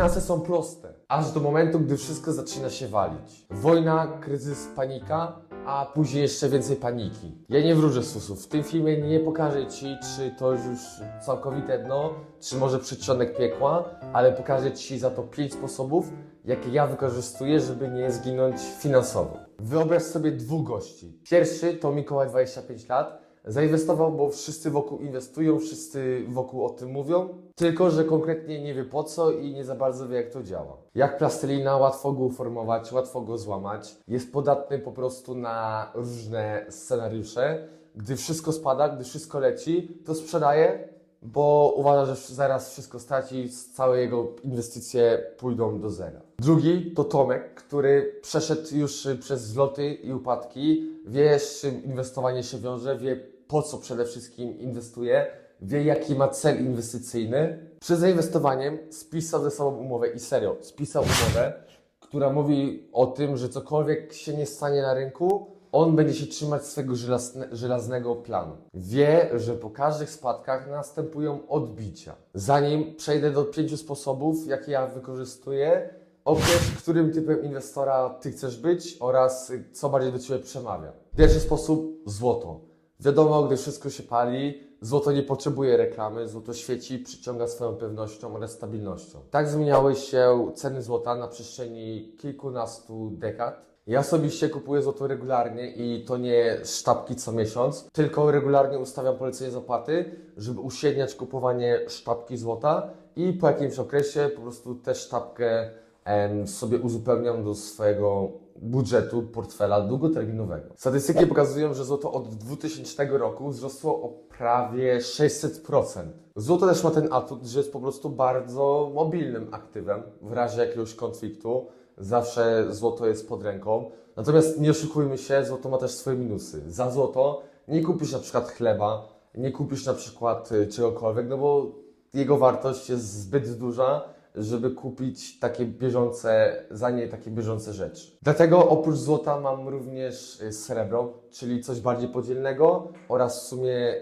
Finanse są proste, aż do momentu, gdy wszystko zaczyna się walić. Wojna, kryzys, panika, a później jeszcze więcej paniki. Ja nie wróżę z fusów. W tym filmie nie pokażę Ci, czy to już całkowite dno, czy może przedsionek piekła, ale pokażę Ci za to 5 sposobów, jakie ja wykorzystuję, żeby nie zginąć finansowo. Wyobraź sobie dwóch gości. Pierwszy to Mikołaj, 25 lat. Zainwestował, bo wszyscy wokół inwestują, wszyscy wokół o tym mówią, tylko że konkretnie nie wie po co i nie za bardzo wie jak to działa. Jak plastelina, łatwo go uformować, łatwo go złamać. Jest podatny po prostu na różne scenariusze. Gdy wszystko spada, gdy wszystko leci, to sprzedaje, bo uważa, że zaraz wszystko straci, całe jego inwestycje pójdą do zera. Drugi to Tomek, który przeszedł już przez wzloty i upadki, wie z czym inwestowanie się wiąże, wie po co przede wszystkim inwestuje, wie jaki ma cel inwestycyjny. Przed zainwestowaniem spisał ze sobą umowę i serio, spisał umowę, która mówi o tym, że cokolwiek się nie stanie na rynku, on będzie się trzymać swego żelazne, żelaznego planu. Wie, że po każdych spadkach następują odbicia. Zanim przejdę do pięciu sposobów, jakie ja wykorzystuję, określ, którym typem inwestora ty chcesz być oraz co bardziej do ciebie przemawia. Pierwszy sposób złoto. Wiadomo, gdy wszystko się pali, złoto nie potrzebuje reklamy, złoto świeci, przyciąga swoją pewnością oraz stabilnością. Tak zmieniały się ceny złota na przestrzeni kilkunastu dekad. Ja osobiście kupuję złoto regularnie i to nie sztabki co miesiąc, tylko regularnie ustawiam polecenie zapłaty, żeby uśredniać kupowanie sztabki złota i po jakimś okresie po prostu tę sztabkę em, sobie uzupełniam do swojego budżetu, portfela długoterminowego. Statystyki pokazują, że złoto od 2000 roku wzrosło o prawie 600%. Złoto też ma ten atut, że jest po prostu bardzo mobilnym aktywem w razie jakiegoś konfliktu. Zawsze złoto jest pod ręką. Natomiast nie oszukujmy się, złoto ma też swoje minusy. Za złoto nie kupisz na przykład chleba, nie kupisz na przykład y, czegokolwiek, no bo jego wartość jest zbyt duża, żeby kupić takie bieżące, za nie takie bieżące rzeczy. Dlatego oprócz złota mam również y, srebro, czyli coś bardziej podzielnego oraz w sumie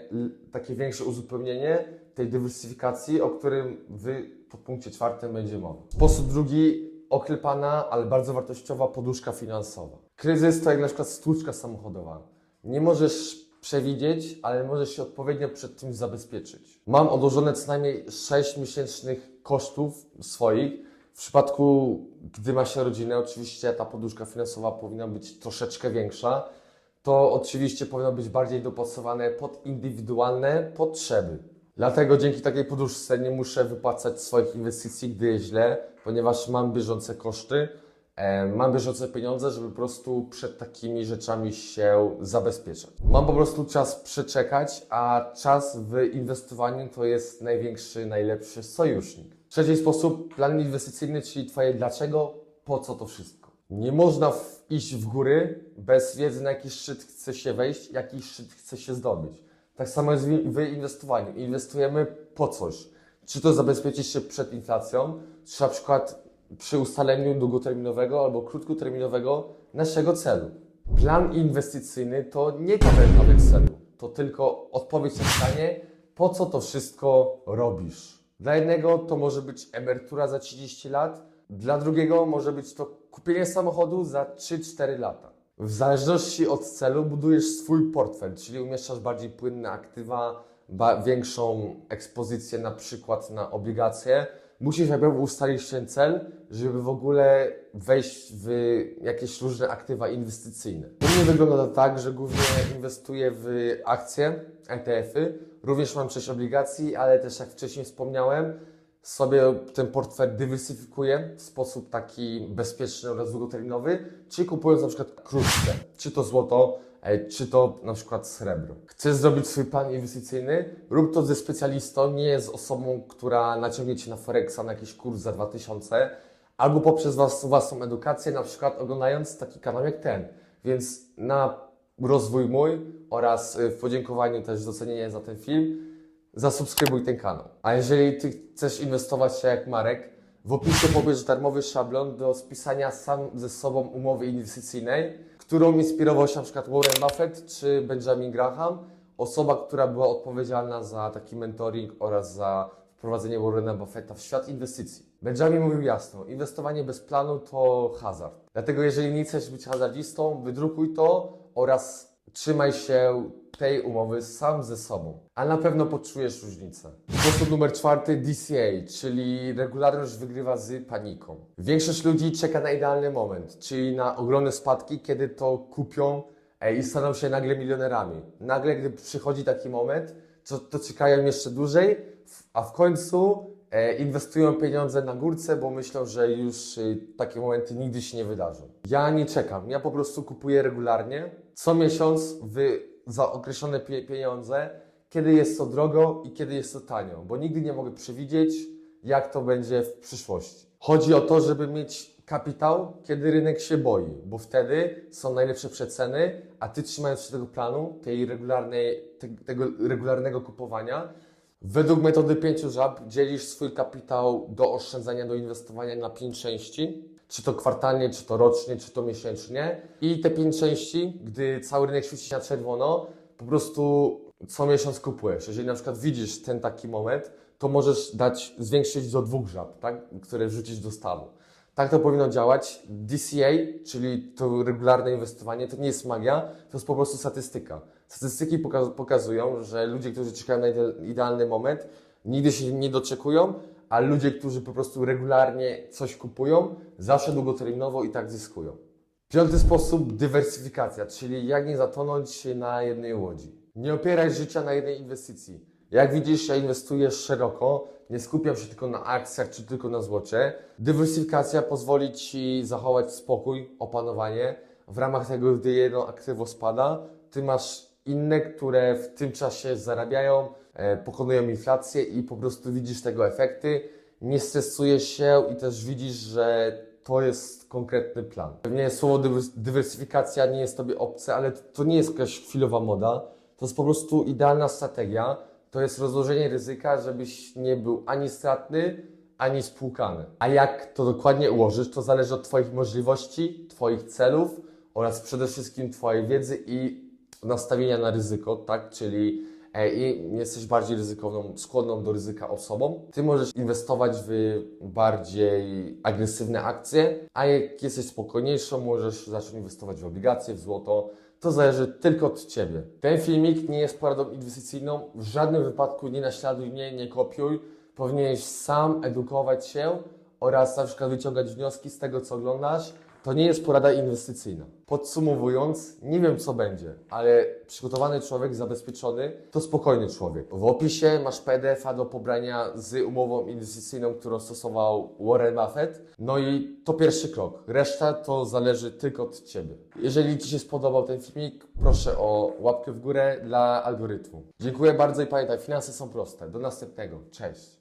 takie większe uzupełnienie tej dywersyfikacji, o którym w podpunkcie czwartym będzie mowa. Sposób drugi, oklepana, ale bardzo wartościowa poduszka finansowa. Kryzys to jak na przykład stłuczka samochodowa. Nie możesz przewidzieć, ale możesz się odpowiednio przed tym zabezpieczyć. Mam odłożone co najmniej 6 miesięcznych kosztów swoich. W przypadku, gdy ma się rodzinę, oczywiście ta poduszka finansowa powinna być troszeczkę większa. To oczywiście powinno być bardziej dopasowane pod indywidualne potrzeby. Dlatego dzięki takiej poduszce nie muszę wypłacać swoich inwestycji, gdy jest źle, ponieważ mam bieżące koszty, e, mam bieżące pieniądze, żeby po prostu przed takimi rzeczami się zabezpieczać. Mam po prostu czas przeczekać, a czas w inwestowaniu to jest największy, najlepszy sojusznik. Trzeci sposób, plan inwestycyjny, czyli Twoje dlaczego, po co to wszystko. Nie można w, iść w góry bez wiedzy, na jaki szczyt chce się wejść, jaki szczyt chce się zdobyć. Tak samo jest w inwestowaniu. Inwestujemy po coś. Czy to zabezpieczyć się przed inflacją, czy na przykład przy ustaleniu długoterminowego albo krótkoterminowego naszego celu. Plan inwestycyjny to nie tabelka Excelu, to tylko odpowiedź na pytanie, po co to wszystko robisz. Dla jednego to może być emerytura za 30 lat, dla drugiego może być to kupienie samochodu za 3-4 lata. W zależności od celu budujesz swój portfel, czyli umieszczasz bardziej płynne aktywa, większą ekspozycję na przykład na obligacje. Musisz najpierw ustalić ten cel, żeby w ogóle wejść w jakieś różne aktywa inwestycyjne. U mnie wygląda to tak, że głównie inwestuję w akcje, ETF-y, również mam część obligacji, ale też jak wcześniej wspomniałem, sobie ten portfel dywersyfikuję w sposób taki bezpieczny oraz długoterminowy, czy kupując na przykład krótsze, czy to złoto, e, czy to na przykład srebro. Chcesz zrobić swój plan inwestycyjny? Rób to ze specjalistą, nie z osobą, która naciągnie Cię na Forexa na jakiś kurs za 2000, albo poprzez was, własną edukację, na przykład oglądając taki kanał jak ten. Więc na rozwój mój oraz y, w podziękowaniu też docenienie za ten film, zasubskrybuj ten kanał. A jeżeli Ty chcesz inwestować się jak Marek, w opisie pobierz darmowy szablon do spisania sam ze sobą umowy inwestycyjnej, którą inspirował się przykład Warren Buffett czy Benjamin Graham, osoba, która była odpowiedzialna za taki mentoring oraz za wprowadzenie Warrena Buffetta w świat inwestycji. Benjamin mówił jasno, inwestowanie bez planu to hazard. Dlatego jeżeli nie chcesz być hazardzistą, wydrukuj to oraz trzymaj się tej umowy sam ze sobą. A na pewno poczujesz różnicę. Sposób numer czwarty DCA, czyli regularność wygrywa z paniką. Większość ludzi czeka na idealny moment, czyli na ogromne spadki, kiedy to kupią e, i staną się nagle milionerami. Nagle, gdy przychodzi taki moment, to, to czekają jeszcze dłużej, a w końcu inwestują pieniądze na górce, bo myślą, że już e, takie momenty nigdy się nie wydarzą. Ja nie czekam, ja po prostu kupuję regularnie, co miesiąc w, za określone pie, pieniądze, kiedy jest to drogo i kiedy jest to tanio, bo nigdy nie mogę przewidzieć, jak to będzie w przyszłości. Chodzi o to, żeby mieć kapitał, kiedy rynek się boi, bo wtedy są najlepsze przeceny, a ty trzymając się tego planu, tej regularnej, te, tego regularnego kupowania, według metody pięciu żab dzielisz swój kapitał do oszczędzania, do inwestowania na pięć części, czy to kwartalnie, czy to rocznie, czy to miesięcznie. I te pięć części, gdy cały rynek świeci się na czerwono, po prostu co miesiąc kupujesz. Jeżeli na przykład widzisz ten taki moment, to możesz dać, zwiększyć do dwóch żab, tak? które wrzucić do stawu. Tak to powinno działać. DCA, czyli to regularne inwestowanie, to nie jest magia, to jest po prostu statystyka. Statystyki poka- pokazują, że ludzie, którzy czekają na ide- idealny moment, nigdy się nie doczekują, a ludzie, którzy po prostu regularnie coś kupują, zawsze długoterminowo i tak zyskują. Piąty sposób dywersyfikacja, czyli jak nie zatonąć na jednej łodzi. Nie opieraj życia na jednej inwestycji. Jak widzisz, ja inwestuję szeroko, nie skupiam się tylko na akcjach czy tylko na złocie. Dywersyfikacja pozwoli Ci zachować spokój, opanowanie. W ramach tego, gdy jedno aktywo spada, Ty masz inne, które w tym czasie zarabiają, e, pokonują inflację i po prostu widzisz tego efekty. Nie stresujesz się i też widzisz, że to jest konkretny plan. Pewnie słowo dywers- dywersyfikacja nie jest Tobie obce, ale to nie jest jakaś chwilowa moda. To jest po prostu idealna strategia. To jest rozłożenie ryzyka, żebyś nie był ani stratny, ani spłukany. A jak to dokładnie ułożysz, to zależy od Twoich możliwości, Twoich celów oraz przede wszystkim Twojej wiedzy i nastawienia na ryzyko, tak? Czyli e, i jesteś bardziej ryzykowną, skłonną do ryzyka osobą. Ty możesz inwestować w bardziej agresywne akcje, a jak jesteś spokojniejszą, możesz zacząć inwestować w obligacje, w złoto. To zależy tylko od Ciebie. Ten filmik nie jest poradą inwestycyjną. W żadnym wypadku nie naśladuj mnie, nie kopiuj. Powinieneś sam edukować się oraz na przykład wyciągać wnioski z tego, co oglądasz. To nie jest porada inwestycyjna. Podsumowując, nie wiem co będzie, ale przygotowany człowiek, zabezpieczony, to spokojny człowiek. W opisie masz PDF-a do pobrania z umową inwestycyjną, którą stosował Warren Buffett. No i to pierwszy krok. Reszta to zależy tylko od Ciebie. Jeżeli Ci się spodobał ten filmik, proszę o łapkę w górę dla algorytmu. Dziękuję bardzo i pamiętaj, finanse są proste. Do następnego. Cześć.